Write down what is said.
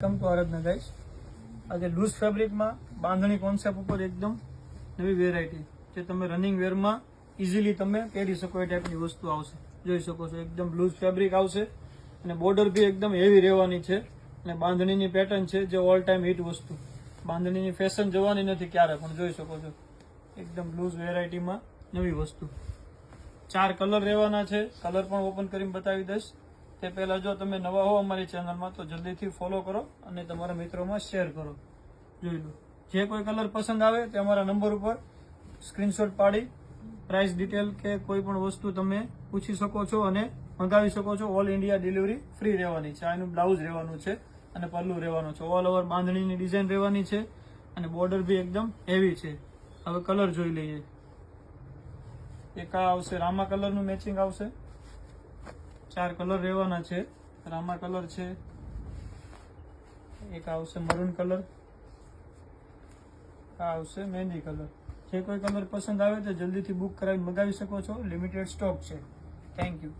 Come to આરાધના ગાઈશ આજે loose ફેબ્રિકમાં બાંધણી concept ઉપર એકદમ નવી વેરાયટી જે તમે રનિંગ વેરમાં ઇઝીલી તમે પહેરી શકો એ ટાઈપની વસ્તુ આવશે. જોઈ શકો છો, એકદમ લૂઝ ફેબ્રિક આવશે અને બોર્ડર બી એકદમ હેવી રહેવાની છે અને બાંધણીની પેટર્ન છે જે ઓલ ટાઈમ હિટ વસ્તુ. બાંધણીની ફેશન જવાની નથી ક્યારે, પણ જોઈ શકો છો, એકદમ લૂઝ વેરાયટીમાં નવી વસ્તુ. ચાર કલર રહેવાના છે કલર પણ ઓપન કરીને બતાવી દઈશ. તે પહેલાં જો તમે નવા હો અમારી ચેનલમાં તો જલ્દીથી ફોલો કરો અને તમારા મિત્રોમાં શેર કરો. જોઈ લો. જે કોઈ કલર પસંદ આવે તે અમારા નંબર ઉપર સ્ક્રીનશોટ પાડી પ્રાઇસ ડિટેલ કે કોઈ પણ વસ્તુ તમે પૂછી શકો છો અને મંગાવી શકો છો. ઓલ ઇન્ડિયા ડિલિવરી ફ્રી રહેવાની છે. આનું બ્લાઉઝ રહેવાનું છે અને પલ્લું રહેવાનું છે. ઓલ ઓવર બાંધણીની ડિઝાઇન રહેવાની છે અને બોર્ડર બી એકદમ હેવી છે. હવે કલર જોઈ લઈએ. એક આ આવશે. રામા કલરનું મેચિંગ આવશે. ચાર કલર રહેવાના છે. રામા કલર છે. એક આવશે મરૂન કલર. આ આવશે મહેંદી કલર. જે કોઈ કલર પસંદ આવે તો જલ્દીથી બુક કરાવી મગાવી શકો છો. લિમિટેડ સ્ટોક છે. Thank you.